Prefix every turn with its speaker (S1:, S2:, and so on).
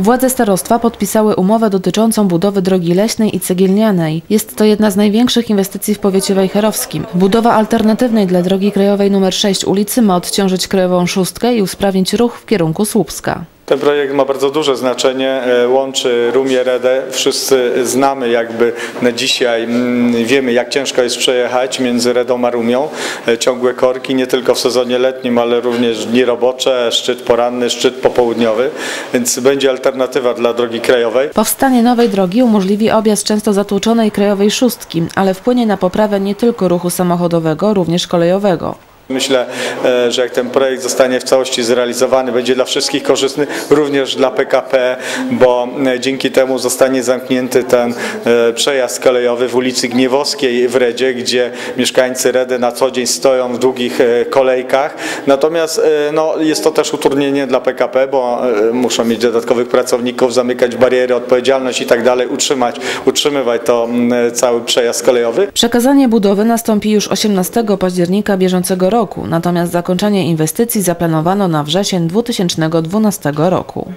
S1: Władze starostwa podpisały umowę dotyczącą budowy drogi leśnej i cegielnianej. Jest to jedna z największych inwestycji w powiecie wejherowskim. Budowa alternatywnej dla drogi krajowej nr 6 ulicy ma odciążyć krajową szóstkę i usprawnić ruch w kierunku Słupska.
S2: Ten projekt ma bardzo duże znaczenie, e, łączy Rumię Redę. Wszyscy znamy jakby na dzisiaj, mm, wiemy jak ciężko jest przejechać między Redą a Rumią. E, Ciągłe korki, nie tylko w sezonie letnim, ale również dni robocze, szczyt poranny, szczyt popołudniowy, więc będzie alternatywa dla drogi krajowej.
S1: Powstanie nowej drogi umożliwi objazd często zatłoczonej krajowej szóstki, ale wpłynie na poprawę nie tylko ruchu samochodowego, również kolejowego.
S2: Myślę, e, że jak ten projekt zostanie w całości zrealizowany, będzie dla wszystkich korzystny, również dla PKP, bo e, dzięki temu zostanie zamknięty ten e, przejazd kolejowy w ulicy Gniewowskiej w Redzie, gdzie mieszkańcy Redy na co dzień stoją w długich kolejkach. Natomiast no, jest to też utrudnienie dla PKP, bo muszą mieć dodatkowych pracowników, zamykać bariery, odpowiedzialność i tak dalej, utrzymać, utrzymywać to cały przejazd kolejowy.
S1: Przekazanie budowy nastąpi już 18 października bieżącego roku, natomiast zakończenie inwestycji zaplanowano na wrzesień 2012 roku.